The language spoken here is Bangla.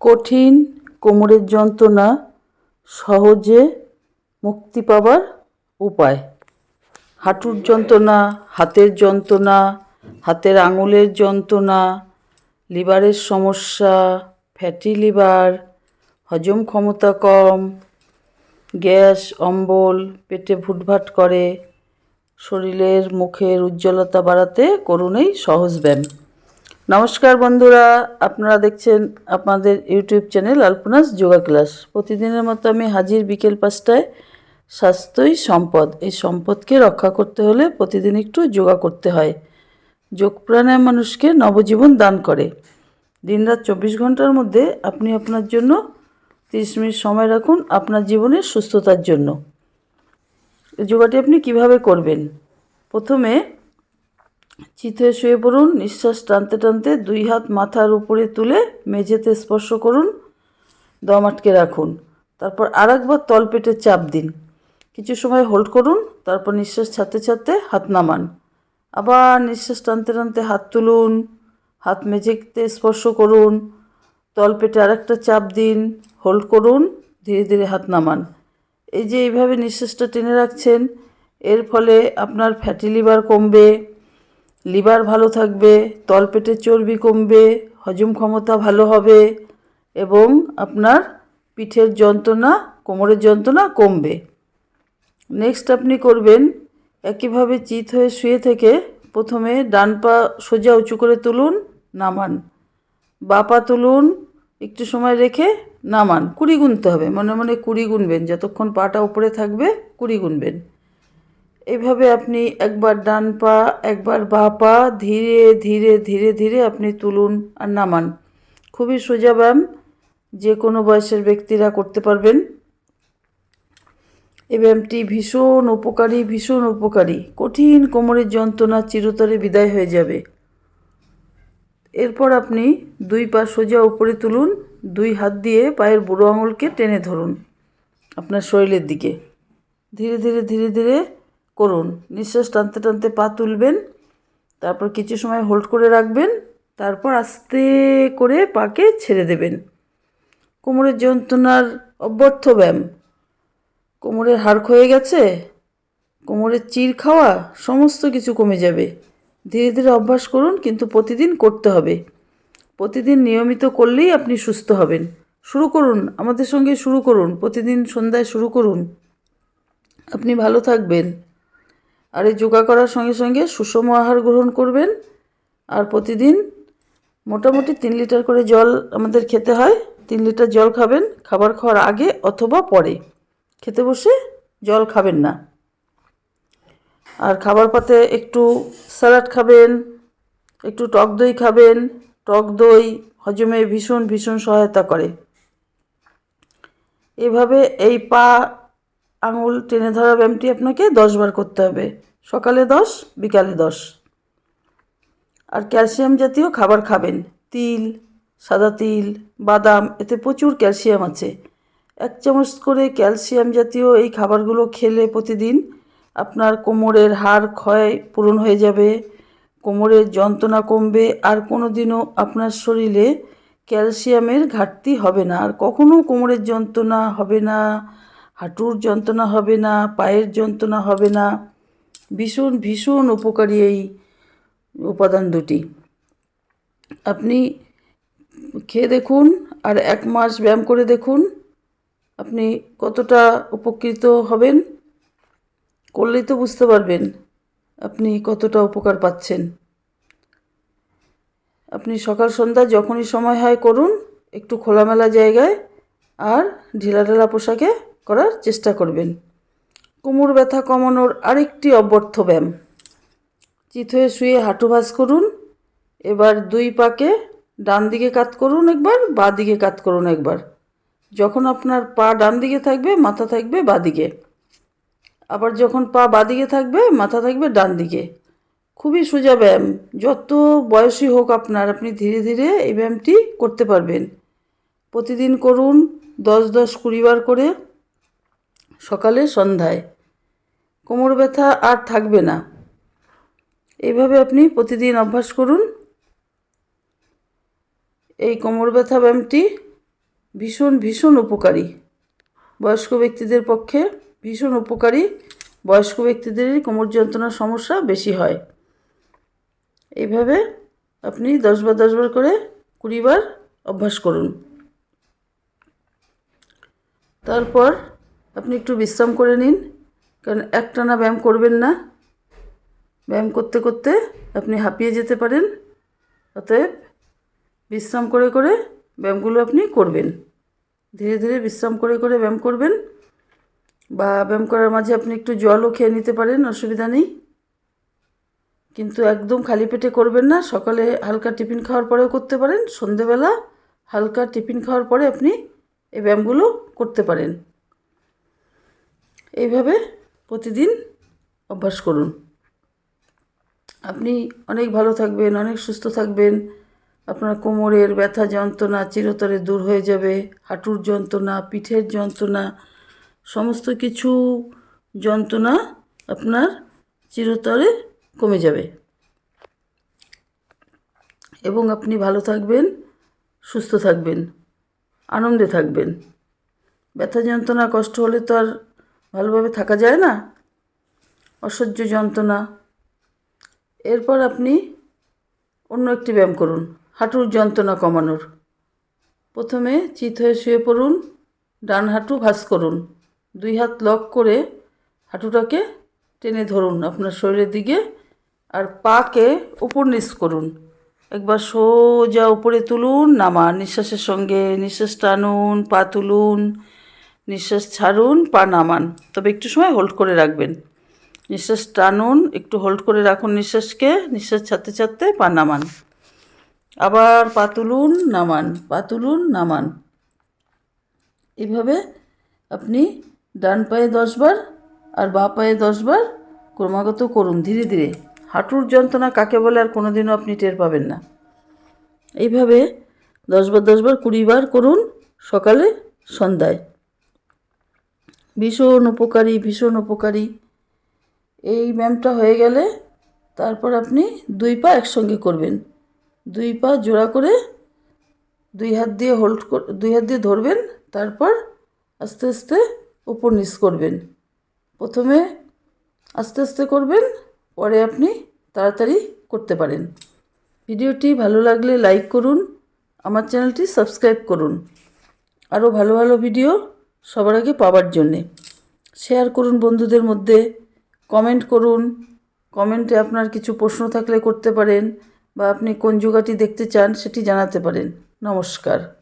কঠিন কোমরের যন্ত্রণা সহজে মুক্তি পাবার উপায়। হাঁটুর যন্ত্রণা, হাতের যন্ত্রণা, হাতের আঙুলের যন্ত্রণা, লিভারের সমস্যা, ফ্যাটি লিভার, হজম ক্ষমতা কম, গ্যাস, অম্বল, পেটে ভুটভাট করে, শরীরের মুখের উজ্জ্বলতা বাড়াতে করুন এই সহজ ব্যায়াম। নমস্কার বন্ধুরা, আপনারা দেখছেন আপনাদের YouTube channel Alpana's yoga class. প্রতিদিনের মতো আমি হাজির বিকেল পাঁচটায় স্বাস্থ্যই সম্পদ। এই সম্পদকে রক্ষা করতে হলে প্রতিদিন একটু যোগা করতে হয়। যোগ প্রাণায়াম মানুষকে নবজীবন দান করে। দিনরাত চব্বিশ ঘণ্টার মধ্যে আপনি আপনার জন্য তিরিশ মিনিট সময় রাখুন আপনার জীবনের সুস্থতার জন্য। যোগাটি আপনি কীভাবে করবেন? প্রথমে চিত হয়ে শুয়ে পড়ুন, নিঃশ্বাস টানতে টানতে দুই হাত মাথার উপরে তুলে মেঝেতে স্পর্শ করুন, দম আটকে রাখুন। তারপর আর আরেকবার তলপেটে চাপ দিন। কিছু সময় হোল্ড করুন, তারপর নিঃশ্বাস ছাড়তে ছাড়তে হাত নামান। আবার নিঃশ্বাস টানতে টানতে হাত তুলুন, হাত মেঝেতে স্পর্শ করুন, তলপেটে আরেকটা চাপ দিন, হোল্ড করুন, ধীরে ধীরে হাত নামান। এই যে এইভাবে নিঃশ্বাসটা টেনে রাখছেন, এর ফলে আপনার ফ্যাটি লিভার কমবে লিভার ভালো থাকবে, তলপেটে চর্বি কমবে, হজম ক্ষমতা ভালো হবে এবং আপনার পিঠের যন্ত্রণা, কোমরের যন্ত্রণা কমবে। নেক্সট আপনি করবেন একইভাবে চিত হয়ে শুয়ে থেকে প্রথমে ডান পা সোজা উঁচু করে তুলুন, নামান। বা পা তুলুন, একটু সময় রেখে নামান। কুড়ি গুনতে হবে, মনে মনে কুড়ি গুনবেন। যতক্ষণ পাটা উপরে থাকবে, কুড়ি গুনবেন। এইভাবে আপনি একবার ডান পা, একবার বা পা ধীরে ধীরে ধীরে ধীরে আপনি তুলুন আর নামান। খুবই সোজা ব্যায়াম যে কোনো বয়সের ব্যক্তিরা করতে পারবেন। এই ব্যায়ামটি ভীষণ উপকারী ভীষণ উপকারী। কঠিন কোমরের যন্ত্রণা চিরতরে বিদায় হয়ে যাবে। এরপর আপনি দুই পা সোজা উপরে তুলুন, দুই হাত দিয়ে পায়ের বুড়ো আঙুলকে টেনে ধরুন আপনার শরীরের দিকে। ধীরে ধীরে ধীরে ধীরে করুন। নিঃশ্বাস টানতে টানতে পা তুলবেন, তারপর কিছু সময় হোল্ড করে রাখবেন, তারপর আস্তে করে পাকে ছেড়ে দেবেন। কোমরের যন্ত্রণার অব্যর্থ ব্যায়াম। কোমরের হাড় ক্ষয়ে গেছে, কোমরের চির খাওয়া সমস্ত কিছু কমে যাবে। ধীরে ধীরে অভ্যাস করুন, কিন্তু প্রতিদিন করতে হবে। প্রতিদিন নিয়মিত করলেই আপনি সুস্থ হবেন। শুরু করুন, আমাদের সঙ্গে শুরু করুন, প্রতিদিন সন্ধ্যায় শুরু করুন। আপনি ভালো থাকবেন। আর এই যোগা করার সঙ্গে সঙ্গে সুষম আহার গ্রহণ করবেন। আর প্রতিদিন মোটামুটি তিন লিটার করে জল আমাদের খেতে হয়। তিন লিটার জল খাবেন, খাবার খাওয়ার আগে অথবা পরে। খেতে বসে জল খাবেন না। আর খাবার পাতে একটু স্যালাড খাবেন, একটু টক দই খাবেন। টক দই হজমে ভীষণ ভীষণ সহায়তা করে। এভাবে এই পা আঙুল টেনে ধরা ব্যায়ামটি আপনাকে দশবার করতে হবে। সকালে দশ, বিকালে দশ। আর ক্যালসিয়াম জাতীয় খাবার খাবেন। তিল, সাদা তিল, বাদাম, এতে প্রচুর ক্যালসিয়াম আছে। এক চামচ করে ক্যালসিয়াম জাতীয় এই খাবারগুলো খেলে প্রতিদিন আপনার কোমরের হাড় ক্ষয় পূরণ হয়ে যাবে, কোমরের যন্ত্রণা কমবে, আর কোনো দিনও আপনার শরীরে ক্যালসিয়ামের ঘাটতি হবে না। আর কখনও কোমরের যন্ত্রণা হবে না হাঁটুর যন্ত্রণা হবে না, পায়ের যন্ত্রণা হবে না। ভীষণ ভীষণ উপকারী এই উপাদান দুটি। আপনি খেয়ে দেখুন আর এক মাস ব্যায়াম করে দেখুন আপনি কতটা উপকৃত হবেন। করলেই তো বুঝতে পারবেন আপনি কতটা উপকার পাচ্ছেন। আপনি সকাল সন্ধ্যা যখনই সময় হয় করুন, একটু খোলামেলা জায়গায় আর ঢিলাঢালা পোশাকে করার চেষ্টা করবেন। কোমর ব্যথা কমানোর আরেকটি অব্যর্থ ব্যায়াম। চিত হয়ে শুয়ে হাঁটু ভাঁজ করুন। এবার দুই পাকে ডান দিকে কাত করুন একবার, বা দিকে কাত করুন একবার। যখন আপনার পা ডান দিকে থাকবে, মাথা থাকবে বা দিকে। আবার যখন পা বাদিকে থাকবে, মাথা থাকবে ডান দিকে। খুবই সোজা ব্যায়াম। যত বয়সী হোক আপনার, আপনি ধীরে ধীরে এই ব্যায়ামটি করতে পারবেন। প্রতিদিন করুন দশ দশ কুড়ি বার করে সকালে সন্ধ্যায়। কোমর ব্যথা আর থাকবে না। এইভাবে আপনি প্রতিদিন অভ্যাস করুন। এই কোমর ব্যথা ব্যায়ামটি ভীষণ ভীষণ উপকারী। বয়স্ক ব্যক্তিদের পক্ষে ভীষণ উপকারী। বয়স্ক ব্যক্তিদেরই কোমর যন্ত্রণার সমস্যা বেশি হয়। এইভাবে আপনি দশবার দশবার করে কুড়িবার অভ্যাস করুন। তারপর আপনি একটু বিশ্রাম করে নিন, কারণ একটানা ব্যায়াম করবেন না। ব্যায়াম করতে করতে আপনি হাঁপিয়ে যেতে পারেন, অতএব বিশ্রাম করে করে ব্যায়ামগুলো আপনি করবেন। ধীরে ধীরে বিশ্রাম করে করে ব্যায়াম করবেন বা ব্যায়াম করার মাঝে আপনি একটু জলও খেয়ে নিতে পারেন, অসুবিধা নেই। কিন্তু একদম খালি পেটে করবেন না, সকালে হালকা টিফিন খাওয়ার পরেও করতে পারেন, সন্ধেবেলা হালকা টিফিন খাওয়ার পরে আপনি এই ব্যায়ামগুলো করতে পারেন। এইভাবে প্রতিদিন অভ্যাস করুন। আপনি অনেক ভালো থাকবেন, অনেক সুস্থ থাকবেন। আপনার কোমরের ব্যথা, যন্ত্রণা চিরতরে দূর হয়ে যাবে। হাঁটুর যন্ত্রণা, পিঠের যন্ত্রণা, সমস্ত কিছু যন্ত্রণা আপনার চিরতরে কমে যাবে। এবং আপনি ভালো থাকবেন, সুস্থ থাকবেন, আনন্দে থাকবেন। ব্যথা যন্ত্রণা, কষ্ট হলে তো আর ভালোভাবে থাকা যায় না? অসহ্য যন্ত্রণা। এরপর আপনি অন্য একটি ব্যায়াম করুন, হাঁটুর যন্ত্রণা কমানোর। প্রথমে চিত হয়ে শুয়ে পড়ুন, ডান হাঁটু ভাঁজ করুন। দুই হাত লক করে হাঁটুটাকে টেনে ধরুন আপনার শরীরের দিকে আর পাকে উপর নিচ করুন। একবার সোজা উপরে তুলুন নামান নিঃশ্বাসের সঙ্গে নিঃশ্বাস টানুন, পা তুলুন। নিঃশ্বাস ছাড়ুন, পা নামান। তবে একটু সময় হোল্ড করে রাখবেন। নিঃশ্বাস টানুন, একটু হোল্ড করে রাখুন নিঃশ্বাসকে। নিঃশ্বাস ছাড়তে ছাড়তে পা নামান। আবার পা তুলুন, নামান। পা তুলুন, নামান। এভাবে আপনি ডান পায়ে দশবার আর বা পায়ে দশবার ক্রমাগত করুন ধীরে ধীরে। হাঁটুর যন্ত্রণা কাকে বলে আর কোনোদিনও আপনি টের পাবেন না। এইভাবে দশবার দশবার কুড়িবার করুন সকালে, সন্ধ্যায়। ভীষণ উপকারী ভীষণ উপকারী। এই ব্যায়ামটা হয়ে গেলে তারপর আপনি দুই পা একসঙ্গে করবেন। দুই পা জোড়া করে দুই হাত দিয়ে হোল্ড দুই হাত দিয়ে ধরবেন, তারপর আস্তে আস্তে উপর নিচ করবেন। প্রথমে আস্তে আস্তে করবেন, পরে আপনি তাড়াতাড়ি করতে পারেন। ভিডিওটি ভালো লাগলে লাইক করুন, আমার চ্যানেলটি সাবস্ক্রাইব করুন। আরও ভালো ভালো ভিডিও সবার আগে পাওয়ার জন্যে। শেয়ার করুন বন্ধুদের মধ্যে কমেন্ট করুন কমেন্টে আপনার কিছু প্রশ্ন থাকলে করতে পারেন বা আপনি কোন যোগাটি দেখতে চান সেটি জানাতে পারেন। নমস্কার।